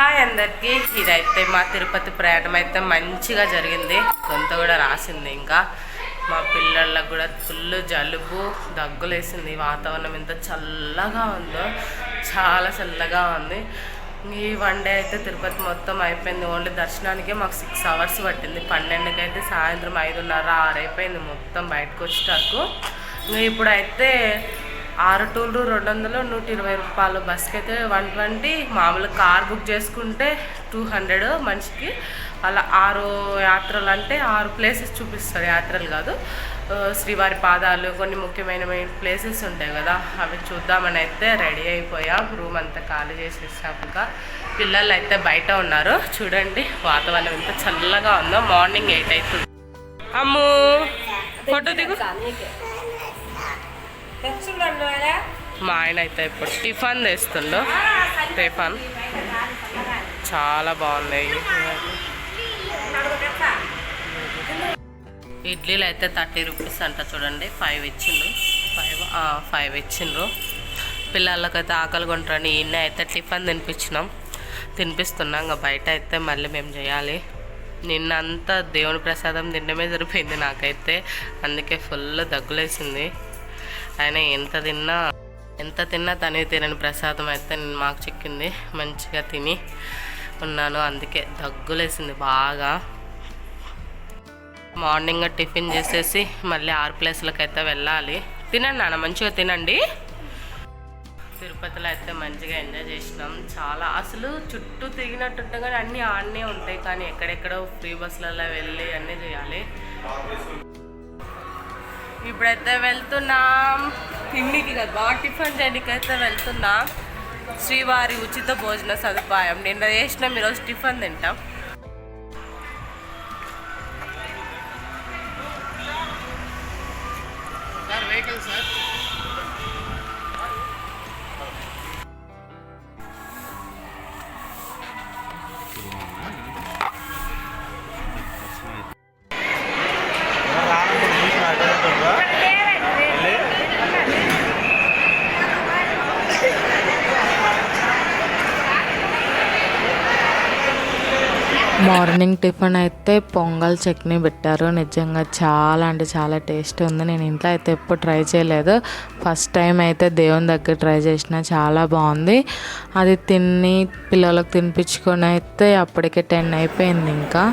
Hi అందరికీ. ఇదైతే మా తిరుపతి ప్రయాణం అయితే మంచిగా జరిగింది. కొంత కూడా రాసింది ఇంకా. మా పిల్లలకు కూడా ఫుల్ జలుబు దగ్గులేసింది. వాతావరణం ఎంత చల్లగా ఉందో చాలా చల్లగా ఉంది. ఈ వన్ డే అయితే తిరుపతి మొత్తం అయిపోయింది. ఓన్లీ దర్శనానికే మాకు సిక్స్ అవర్స్ పట్టింది. పన్నెండుకి అయితే సాయంత్రం ఐదున్నర ఆరు అయిపోయింది మొత్తం బయటకు వచ్చేటకు ఇప్పుడైతే ఆరు టూలు రెండు వందలు నూట ఇరవై రూపాయలు బస్కి అయితే వన్ ట్వంటీ మామూలు కార్ బుక్ చేసుకుంటే టూ హండ్రెడ్ మనిషికి అలా ఆరు యాత్రలు అంటే ఆరు ప్లేసెస్ చూపిస్తారు యాత్రలు కాదు శ్రీవారి పాదాలు కొన్ని ముఖ్యమైన ప్లేసెస్ ఉంటాయి కదా అవి చూద్దామని అయితే రెడీ అయిపోయాం రూమ్ అంతా ఖాళీ చేసేసాక పిల్లలు అయితే బయట ఉన్నారు చూడండి వాతావరణం ఎంత చల్లగా ఉందో మార్నింగ్ ఎయిట్ అవుతుంది అమ్ము ఫోటో దిగు మా ఆయన అయితే ఇప్పుడు టిఫన్ తెస్తుండు టిఫన్. చాలా బాగుంది ఇడ్లీలు అయితే థర్టీ రూపీస్ అంట చూడండి. ఫైవ్ ఇచ్చిండ్రు ఫైవ్ ఫైవ్ ఇచ్చిండ్రు పిల్లలకైతే ఆకలి కొంటారని ఈయన అయితే టిఫన్ తినిపించినాం. తినిపిస్తున్నాం. ఇంకా బయట అయితే మళ్ళీ మేము చేయాలి. నిన్నంతా దేవుని ప్రసాదం తినడమే సరిపోయింది నాకైతే. అందుకే ఫుల్ దగ్గులేసింది. ఆయన ఎంత తిన్నా ఎంత తిన్నా తనే తినని ప్రసాదం అయితే నేను మాకు చిక్కింది. మంచిగా తిని ఉన్నాను. అందుకే దగ్గులేసింది బాగా. మార్నింగ్ టిఫిన్ చేసేసి మళ్ళీ ఆరు ప్లేస్లకు అయితే వెళ్ళాలి. తినండి నాన్న మంచిగా తినండి. తిరుపతిలో అయితే మంచిగా ఎంజాయ్ చేసినాం. చాలా అసలు చుట్టూ తిరిగినట్టుంటే కానీ అన్నీ ఆడనే ఉంటాయి. కానీ ఎక్కడెక్కడో ఫ్రీ బస్సులలో వెళ్ళి అన్నీ చేయాలి. ఇప్పుడైతే వెళ్తున్నాం. తిండికి కదా బాగా టిఫిన్ చేయడానికి అయితే వెళ్తున్నాం. శ్రీవారి ఉచిత భోజన సదుపాయం. నిన్న చేసినాం ఈరోజు టిఫిన్ తింటాం. Sir vehicle sir morning tiffin అయితే పొంగల్ చట్నీ పెట్టారు. నిజంగా చాలా అంటే చాలా టేస్ట్ ఉంది. నేను ఇంట్లో అయితే ఎప్పుడు ట్రై చేయలేదు. ఫస్ట్ టైం అయితే దేవుని దగ్గర ట్రై చేసిన చాలా బాగుంది. అది తిని పిల్లలకు తినిపించుకొని అయితే అప్పటికే టెన్ అయిపోయింది ఇంకా.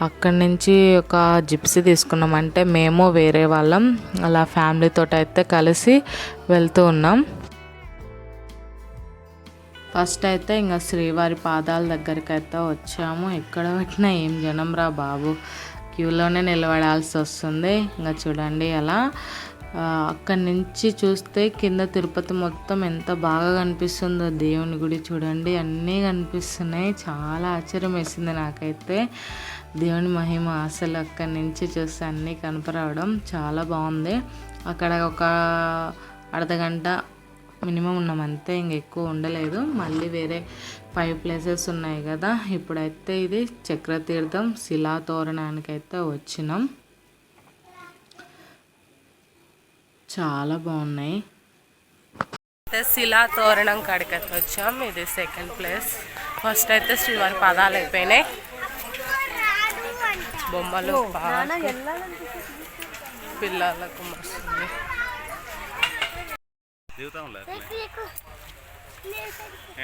అక్కడి నుంచి ఒక జిప్సీ తీసుకున్నాం. అంటే మేము వేరే వాళ్ళం. అలా ఫ్యామిలీతో అయితే కలిసి వెళ్తూ ఉన్నాం. ఫస్ట్ అయితే ఇంకా శ్రీవారి పాదాల దగ్గరికి అయితే వచ్చాము. ఎక్కడ పెట్టినా ఏం జనం రా బాబు. క్యూలోనే నిలబడాల్సి వస్తుంది. ఇంకా చూడండి అలా అక్కడి నుంచి చూస్తే కింద తిరుపతి మొత్తం ఎంత బాగా కనిపిస్తుందో దేవుని గుడి చూడండి. అన్నీ కనిపిస్తున్నాయి. చాలా ఆశ్చర్యం వేసింది నాకైతే. దేవుని మహిమ అసలు అక్కడి నుంచి చూస్తే అన్నీ కనపరావడం చాలా బాగుంది. అక్కడ ఒక అర్ధగంట మినిమం ఉన్నాం అంతే ఇంక ఎక్కువ ఉండలేదు. మళ్ళీ వేరే ఫైవ్ ప్లేసెస్ ఉన్నాయి కదా. ఇప్పుడైతే ఇది చక్రతీర్థం శిలా తోరణానికి అయితే వచ్చినాం. చాలా బాగున్నాయి. అయితే శిలా తోరణం కాడికి అయితే వచ్చాం. ఇది సెకండ్ ప్లేస్ ఫస్ట్ అయితే శ్రీవారి పదాలు అయిపోయినాయి. బొమ్మలు. పిల్లలకు మస్తుంది దిగుతాంలే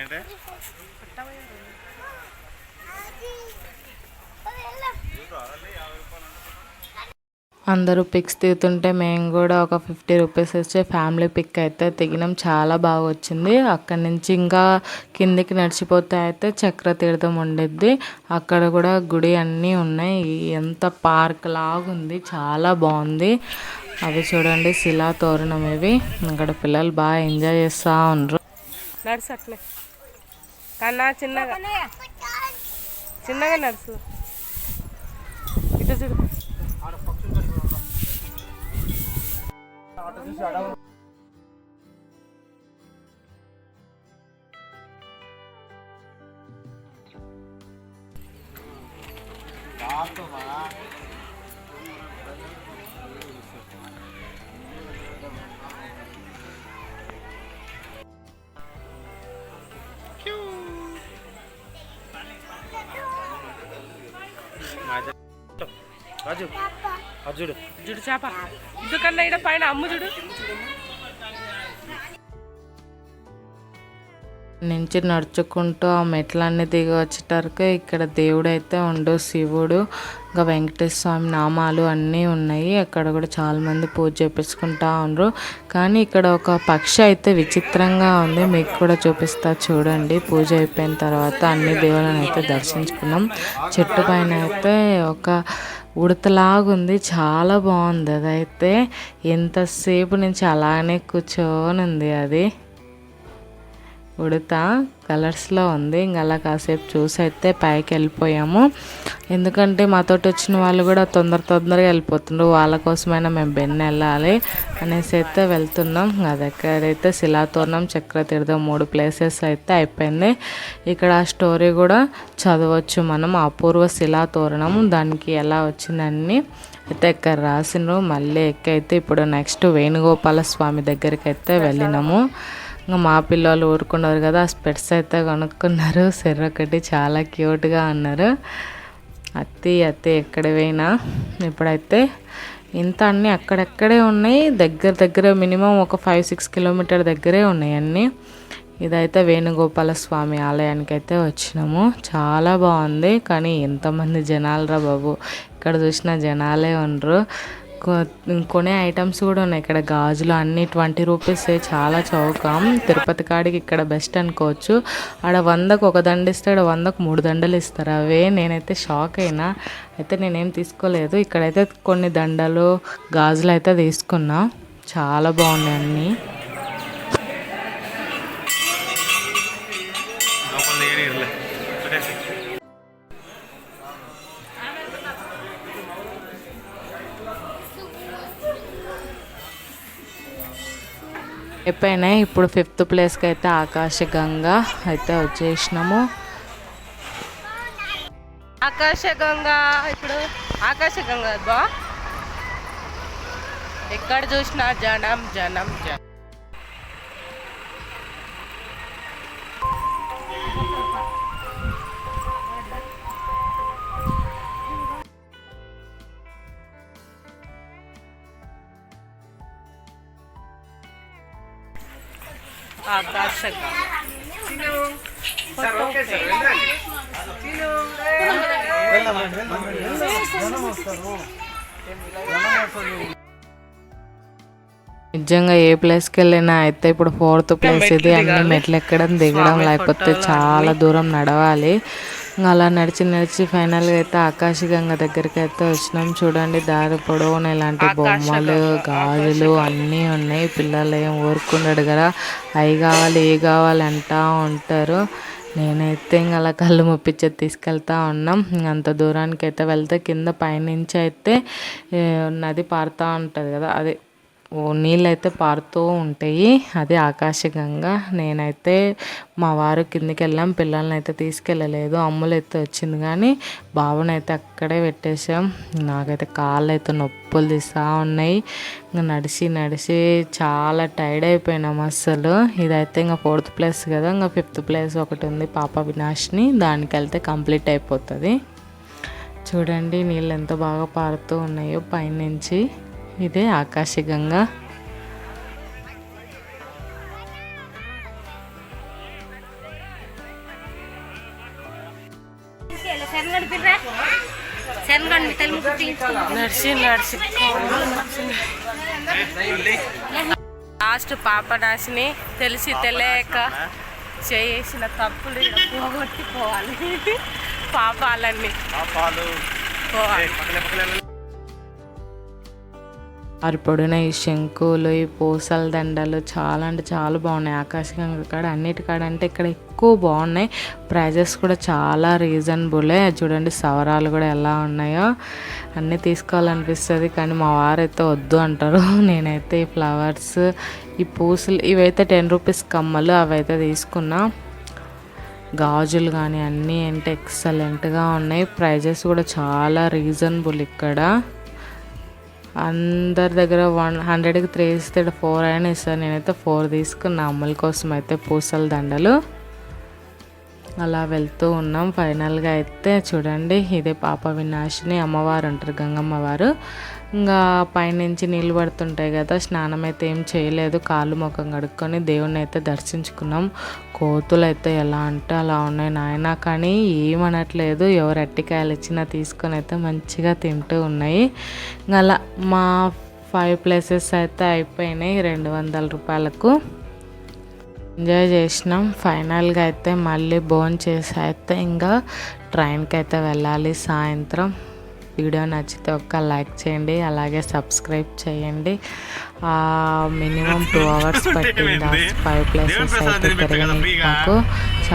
ఏంటే? అందరూ పిక్స్ దిగుతుంటే మేము కూడా ఒక ఫిఫ్టీ రూపీస్ ఇచ్చి ఫ్యామిలీ పిక్ అయితే దిగినాం. చాలా బాగా వచ్చింది. అక్కడి నుంచి ఇంకా కిందికి నడిచిపోతే అయితే చక్రతీర్థం ఉండిద్ది. అక్కడ కూడా గుడి అన్నీ ఉన్నాయి. ఎంత పార్క్ లాగుంది. చాలా బాగుంది. అవి చూడండి శిలా తోరణం ఇవి. ఇక్కడ పిల్లలు బాగా ఎంజాయ్ చేస్తా ఉన్నారు నడుసు అట్లే. కన్నా చిన్నగా. చిన్నగా నడుసు. చూడు. రాజు. అర్జుడు జుడు చేప. ఇక్కడ పైన అమ్ము చూడు. నుంచి నడుచుకుంటూ ఆ మెట్లన్నీ దిగి వచ్చేటరకు ఇక్కడ దేవుడు అయితే ఉండు శివుడు. ఇంకా వెంకటేశ్వర స్వామి నామాలు అన్నీ ఉన్నాయి. అక్కడ కూడా చాలామంది పూజ చేపించుకుంటా ఉన్నారు కానీ ఇక్కడ ఒక పక్షి అయితే విచిత్రంగా ఉంది. మీకు కూడా చూపిస్తా చూడండి. పూజ అయిపోయిన తర్వాత అన్ని దేవుళ్ళని అయితే దర్శించుకున్నాం. చెట్టు పైన అయితే ఒక ఉడతలాగుంది చాలా బాగుంది. అదైతే ఎంతసేపు నుంచి అలానే కూర్చొని ఉంది అది. ఉడత కలర్స్లో ఉంది. ఇంకా అలా కాసేపు చూసి అయితే పైకి వెళ్ళిపోయాము. ఎందుకంటే మాతోటి వచ్చిన వాళ్ళు కూడా తొందర తొందరగా వెళ్ళిపోతుండ్రు. వాళ్ళ కోసమైనా మేము బెన్ను వెళ్ళాలి అనేసి అయితే వెళ్తున్నాం. అది శిలాతోరణం చక్రతీర్థం మూడు ప్లేసెస్ అయితే అయిపోయింది. ఇక్కడ ఆ స్టోరీ కూడా చదవచ్చు మనం. అపూర్వ శిలాతోరణం దానికి ఎలా వచ్చిందని అయితే ఇక్కడ రాసిండ్రు. మళ్ళీ ఎక్కైతే ఇప్పుడు నెక్స్ట్ వేణుగోపాల స్వామి దగ్గరికి అయితే వెళ్ళినాము. ఇంకా మా పిల్లలు ఊరుకున్నారు కదా ఆ స్పెట్స్ అయితే కొనుక్కున్నారు. సెర్ర ఒకటి చాలా క్యూట్గా అన్నారు. అత్తి అత్తి ఎక్కడ పోయినా? ఇప్పుడైతే ఇంత అన్నీ అక్కడెక్కడే ఉన్నాయి. దగ్గర దగ్గర మినిమం ఒక ఫైవ్ సిక్స్ కిలోమీటర్ దగ్గరే ఉన్నాయి అన్నీ. ఇదైతే వేణుగోపాల స్వామి ఆలయానికి అయితే వచ్చినాము. చాలా బాగుంది కానీ ఎంతమంది జనాలు రా బాబు. ఇక్కడ చూసిన జనాలే ఉండరు. కొనే ఐటమ్స్ కూడా ఉన్నాయి. ఇక్కడ గాజులు అన్ని ట్వంటీ రూపీస్ చాలా చౌకం. తిరుపతి కాడికి ఇక్కడ బెస్ట్ అనుకోవచ్చు. ఆడ వందకు ఒక దండ ఇస్తే ఆడ వందకు మూడు దండలు ఇస్తారు. అవే నేనైతే షాక్ అయినా. అయితే నేనేం తీసుకోలేదు. ఇక్కడైతే కొన్ని దండలు గాజులు అయితే తీసుకున్నా. చాలా బాగున్నాయి అన్నీ. అయిపోయినాయి ఇప్పుడు ఫిఫ్త్ ప్లేస్కి అయితే ఆకాశగంగా అయితే వచ్చేసినాము. ఆకాశగంగా ఇప్పుడు ఆకాశగంగా బా ఎక్కడ చూసినా జనం జనం జనం. ఆకాశగంగా నిజంగా ఏ ప్లేస్కి వెళ్ళినా అయితే ఇప్పుడు ఫోర్త్ ప్లేస్ ఇది. అన్ని మెట్లు ఎక్కడం దిగడం లేకపోతే చాలా దూరం నడవాలి. అలా నడిచి నడిచి ఫైనల్గా అయితే ఆకాశగంగ దగ్గరికి అయితే వచ్చినాం. చూడండి దారి పొడవున ఇలాంటి బొమ్మలు గాజులు అన్నీ ఉన్నాయి. పిల్లలు ఏం ఊరుకున్నాడు కదా అవి కావాలి ఏ కావాలి అంటా ఉంటారు. నేనైతే ఇంక అలా కళ్ళు ముప్పించి తీసుకెళ్తా ఉన్నాం. అంత దూరానికి అయితే వెళ్తే కింద పైనుంచి అయితే నది పారుతూ ఉంటుంది కదా అదే ఓ నీళ్ళైతే పారుతూ ఉంటాయి. అదే ఆకాశగంగా. నేనైతే మా వారు కిందికి వెళ్ళాం పిల్లల్ని అయితే తీసుకెళ్ళలేదు. అమ్ములు అయితే వచ్చింది కానీ బాబునైతే అక్కడే పెట్టేసాం నాకైతే కాళ్ళు అయితే నొప్పులు తీస్తూ ఉన్నాయి. ఇంకా నడిచి నడిచి చాలా టైర్డ్ అయిపోయినాం అస్సలు. ఇదైతే ఇంకా ఫోర్త్ ప్లేస్ కదా. ఇంకా ఫిఫ్త్ ప్లేస్ ఒకటి ఉంది పాప వినాష్ని దానికి వెళ్తే కంప్లీట్ అయిపోతుంది. చూడండి నీళ్ళు ఎంత బాగా పారుతూ ఉన్నాయో పైనుంచి. ఇదే ఆకాశగంగా నడిచి నడిచి లాస్ట్ పాప నాశిని తెలిసి తెలియక చేసిన తప్పులు పోగొట్టుకోవాలి. పాపాలన్నీ. పాలు పోవాలి. పక్కనే వారి పొడిన ఈ శంకులు ఈ పూసల దండలు చాలా అంటే చాలా బాగున్నాయి. ఆకాశగంగ కాడ అన్నిటికాడ అంటే ఇక్కడ ఎక్కువ బాగున్నాయి. ప్రైజెస్ కూడా చాలా రీజనబులే చూడండి సవరాలు కూడా ఎలా ఉన్నాయో. అన్నీ తీసుకోవాలనిపిస్తుంది కానీ మా వారైతే వద్దు అంటారు. నేనైతే ఈ ఫ్లవర్స్ ఈ పూసలు ఇవైతే టెన్ రూపీస్ కమ్మలు అవైతే తీసుకున్నా. గాజులు కానీ అన్నీ అంటే ఎక్సలెంట్గా ఉన్నాయి. ప్రైజెస్ కూడా చాలా రీజనబుల్ ఇక్కడ. అందరి దగ్గర వన్ హండ్రెడ్కి త్రీ ఇస్తే ఫోర్ అయినా ఇస్తాను నేనైతే ఫోర్ తీసుకున్నా. అమ్మల కోసం అయితే పూసల దండలు. అలా వెళ్తూ ఉన్నాం. ఫైనల్గా అయితే చూడండి ఇదే పాప వినాశిని అమ్మవారు అంటారు గంగమ్మ వారు. ఇంకా పైనుంచి నీళ్ళు పడుతుంటాయి కదా స్నానం అయితే ఏం చేయలేదు. కాళ్ళు ముఖం కడుక్కొని దేవుణ్ణి అయితే దర్శించుకున్నాం. కోతులు అయితే ఎలా అంటే అలా ఉన్నాయి నాయన కానీ ఏమనట్లేదు. ఎవరు అట్టికాయలు ఇచ్చినా తీసుకొని అయితే మంచిగా తింటూ ఉన్నాయి. ఇంకా అలా మా ఫైవ్ ప్లేసెస్ అయితే అయిపోయినాయి రెండు వందల రూపాయలకు. ఎంజాయ్ చేసినాం. ఫైనల్గా అయితే మళ్ళీ బోన్ చేసి అయితే ఇంకా ట్రైన్కి అయితే వెళ్ళాలి సాయంత్రం. వీడియో నచ్చితే ఒక్క లైక్ చేయండి అలాగే సబ్స్క్రైబ్ చేయండి. మినిమం టూ అవర్స్ పట్టింది. ఫైవ్ ప్లేసెస్ అయితే తిరగడానికి నాకు